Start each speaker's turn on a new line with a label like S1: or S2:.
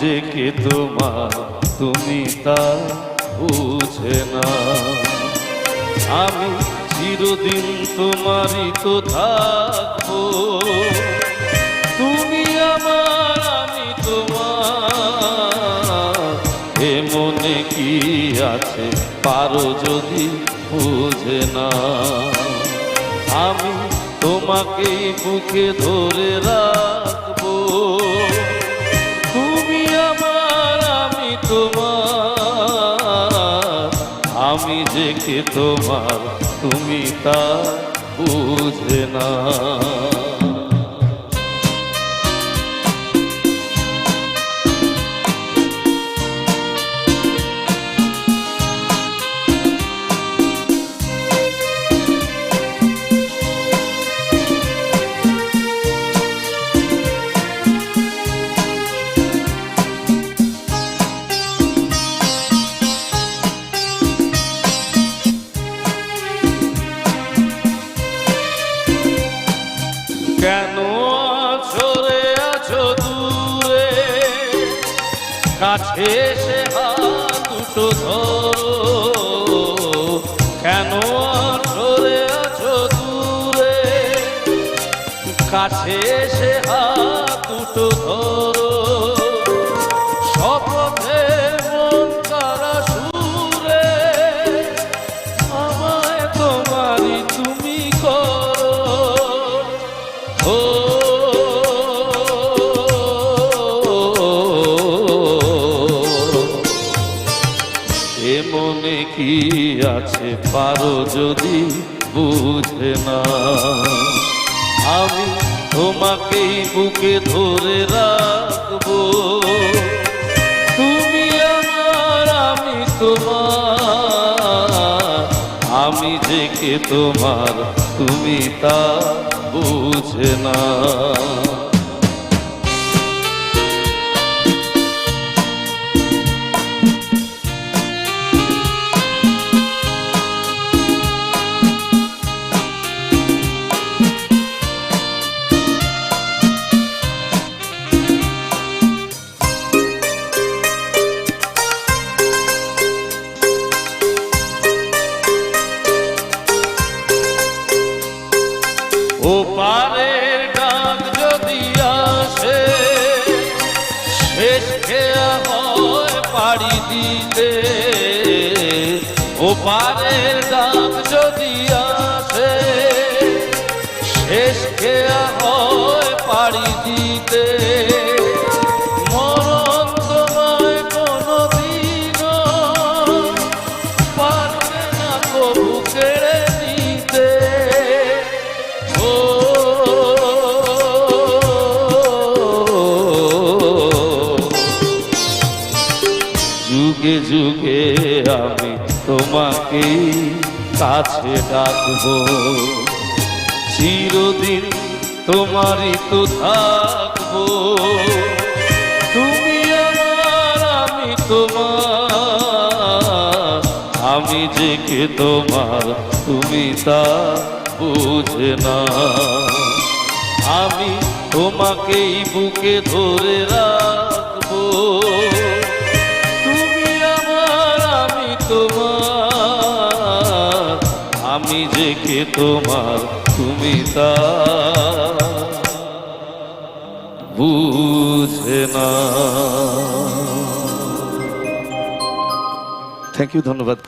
S1: যে কে তুমি তা বুঝে না। আমি চিরদিন তোমারই তো থাকব। তুমি আমার, আমি তোমার। এ মনে কি আছে, পারো যদি বুঝে না। আমি তোমাকেই বুকে ধরে রাখব যে কে তোমার তুমি তা বুঝে না। কেন ছড়ে আছো দূরে? কাছে এসে হাত দুটো ধরো। কেন ছড়ে আছো দূরে? কাছে এসে হাত দুটো ধরো। কি আছে পারো যদি বুঝে না। আমি তোমাকেই বুকে ধরে রাখব। তুমি আমার, আমি তোমার। আমি যে কে তোমার, তুমি তা বুঝে না। ও পারের ডাক যদি আসে শেষ খেয়া হয় পাড়ি দিতে। ও পারের ডাক যদি আসে শেষ খেয়া হয় পাড়ি দিতে। যুগে যুগে আমি তোমাকে কাছে ডাকবো। চিরদিন তোমারই তো থাকব। তুমি আমার আমি তোমার, আমি যে কে তোমার, তুমি তা বুঝে না। আমি তোমাকেই বুকে ধরে রাখব আমি যে কে তোমার তুমি তা বুঝে না। থ্যাংক ইউ ধন্যবাদ।